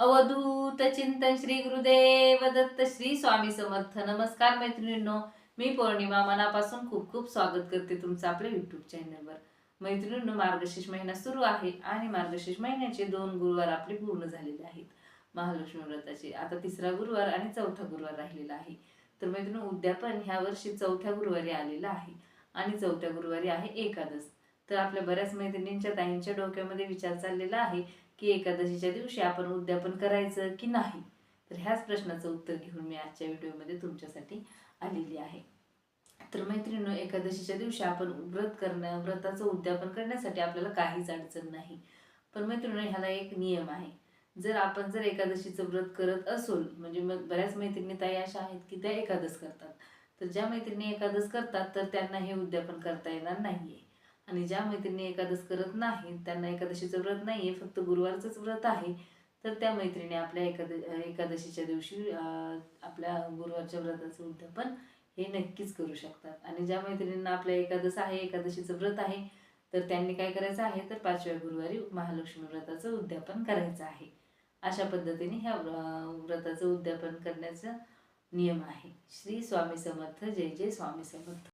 अवधूत चिंतन श्री गुरुदेव दत्त श्री स्वामी समर्थ. नमस्कार मैत्रिणींनो मी पौर्णिमा. मनापासून खूप खूप स्वागत करते तुमचं आपल्या युट्यूब चॅनलवर मैत्रिणींनो मार्गशीर्ष महिना सुरू आहे आणि मार्गशीर्ष महिन्याचे दोन गुरुवार आपले पूर्ण झालेले आहेत. महालक्ष्मी व्रताचे. आता तिसरा गुरुवार आणि चौथा गुरुवार राहिलेला आहे. तर मैत्रिणी उद्यापन ह्या वर्षी चौथ्या गुरुवारी आलेला आहे आणि चौथ्या गुरुवारी आहे एकादश तर आपल्या बऱ्याच मैत्रिणींच्या ताईंच्या डोक्यामध्ये विचार चाललेला आहे की एकादशीच्या दिवशी आपण उद्यापन करायचं की नाही? तर ह्याच प्रश्नाचं उत्तर घेऊन मी आजच्या व्हिडिओमध्ये तुमच्यासाठी आलेली आहे. तर मैत्रिणी एकादशीच्या दिवशी आपण व्रत करणं व्रताचं उद्यापन करण्यासाठी आपल्याला काहीच अडचण नाही. पण मैत्रिणी ह्याला एक नियम आहे. जर आपण जर एकादशीचं व्रत करत असोल म्हणजे मग बऱ्याच मैत्रिणी ताई अशा आहेत की त्या एकादश करतात. तर ज्या मैत्रिणी एकादश करतात तर त्यांना हे उद्यापन करता येणार नाही आहे आणि ज्या मैत्रिणी एकादश करत नाहीत त्यांना एकादशीचं व्रत नाही आहे फक्त गुरुवारचंच व्रत आहे तर त्या मैत्रिणी आपल्या एकाद एकादशीच्या दिवशी आपल्या गुरुवारच्या व्रताचं उद्यापन हे नक्कीच करू शकतात. आणि ज्या मैत्रिणींना आपल्या एकादश आहे एकादशीचं व्रत आहे तर त्यांनी काय करायचं आहे तर पाचव्या गुरुवारी महालक्ष्मी व्रताचं उद्यापन करायचं आहे. अशा पद्धतीने ह्या व्र- व्रताचं उद्यापन करण्याचा नियम आहे. श्री स्वामी समर्थ जय जय स्वामी समर्थ.